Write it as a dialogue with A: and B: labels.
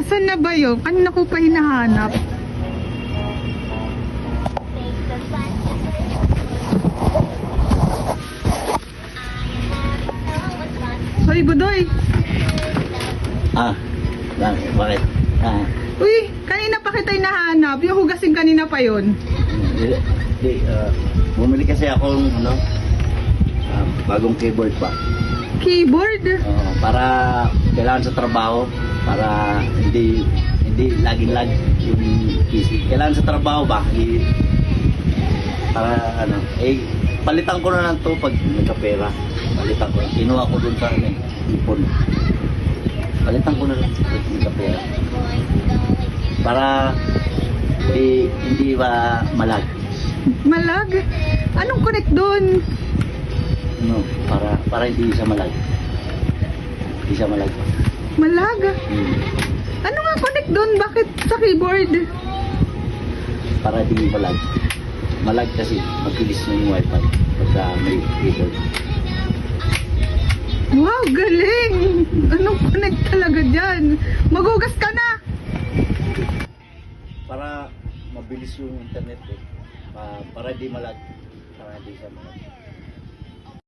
A: Asan na ba yun? Kanina ko pa hinahanap. Hoy, Budoy!
B: Ah, lang, bakit? Ah,
A: Uy, kanina pa kita hinahanap. Yung hugasin kanina pa yun.
B: di, di, ah, bumili kasi ako ng ano, ah, bagong keyboard pa.
A: Keyboard.
B: Oo, para kailangan sa trabaho, para hindi hindi laging lag yung PC. Kailangan sa trabaho ba? Hindi, para ano, eh, palitan ko na lang to pag nagkapera. Palitan ko. Kinuha ko dun sa ano, ipon. Palitan ko na lang pag nagkapera. Para hindi, hindi ba malag.
A: Malag. Anong connect doon?
B: No, para para hindi siya malag. Hindi siya malag.
A: Malag.
B: Hmm.
A: Ano nga connect doon? Bakit sa keyboard?
B: para di malag. Malag kasi mabilis yung wifi pagka may keyboard.
A: Wow, galing! Anong connect talaga dyan? Magugas ka na!
B: Para mabilis yung internet eh. Pa- para di malag. Para di siya malag.